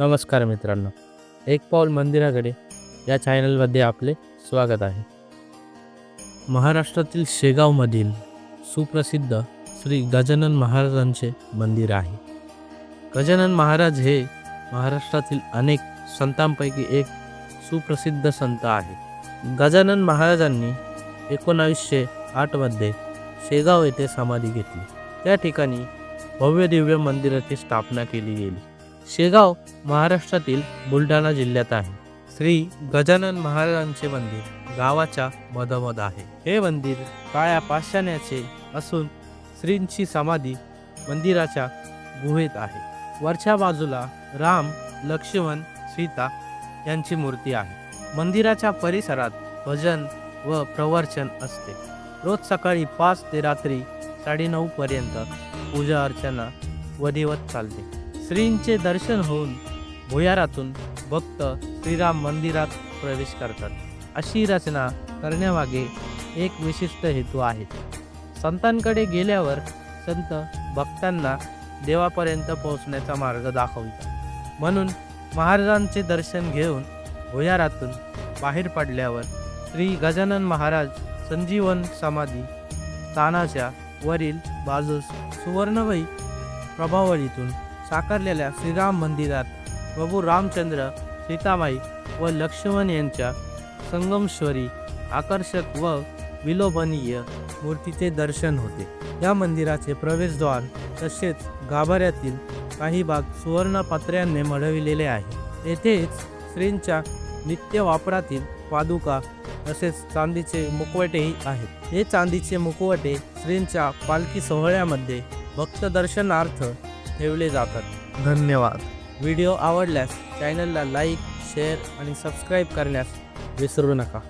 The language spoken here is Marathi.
नमस्कार मित्रांनो एक पाऊल मंदिराकडे या चॅनलमध्ये आपले स्वागत आहे. महाराष्ट्रातील शेगावमधील सुप्रसिद्ध श्री गजानन महाराजांचे मंदिर आहे. गजानन महाराज हे महाराष्ट्रातील अनेक संतांपैकी एक सुप्रसिद्ध संत आहे. गजानन महाराजांनी एकोणावीसशे आठमध्ये शेगाव येथे समाधी घेतली. त्या ठिकाणी भव्य दिव्य मंदिराची स्थापना केली गेली. शेगाव महाराष्ट्रातील बुलढाणा जिल्ह्यात आहे. श्री गजानन महाराजांचे मंदिर गावाच्या मधोमध आहे. हे मंदिर काळ्या पाषाण्याचे असून श्रींची समाधी मंदिराच्या गुहेत आहे. वरच्या बाजूला राम लक्ष्मण सीता यांची मूर्ती आहे. मंदिराच्या परिसरात भजन व प्रवचन असते. रोज सकाळी पाच ते रात्री साडेनऊ पर्यंत पूजा अर्चना वधिवत चालते. श्रींचे दर्शन होऊन भुयारातून भक्त श्रीराम मंदिरात प्रवेश करतात. अशी रचना करण्यामागे एक विशिष्ट हेतू आहे. संतांकडे गेल्यावर संत भक्तांना देवापर्यंत पोहोचण्याचा मार्ग दाखवितात. म्हणून महाराजांचे दर्शन घेऊन भुयारातून बाहेर पडल्यावर श्री गजानन महाराज संजीवन समाधी स्थानाच्या वरील बाजूस सुवर्णवयी प्रभावळीतून साकारलेल्या श्रीराम मंदिरात प्रभू रामचंद्र सीतामाई व लक्ष्मण यांच्या संगमश्वरी आकर्षक व विलोभनीय मूर्तीचे दर्शन होते. या मंदिराचे प्रवेशद्वार तसेच गाभाऱ्यातील काही भाग सुवर्णपात्र्यांनी मढविलेले आहे. येथेच श्रींच्या नित्य वापरातील पादुका तसेच चांदीचे मुखवटेही आहेत. हे चांदीचे मुखवटे श्रींच्या पालखी सोहळ्यामध्ये भक्त दर्शनार्थ ठेवले जातात. धन्यवाद. व्हिडिओ आवडल्यास चॅनलला लाईक शेअर आणि सबस्क्राईब करण्यास विसरू नका.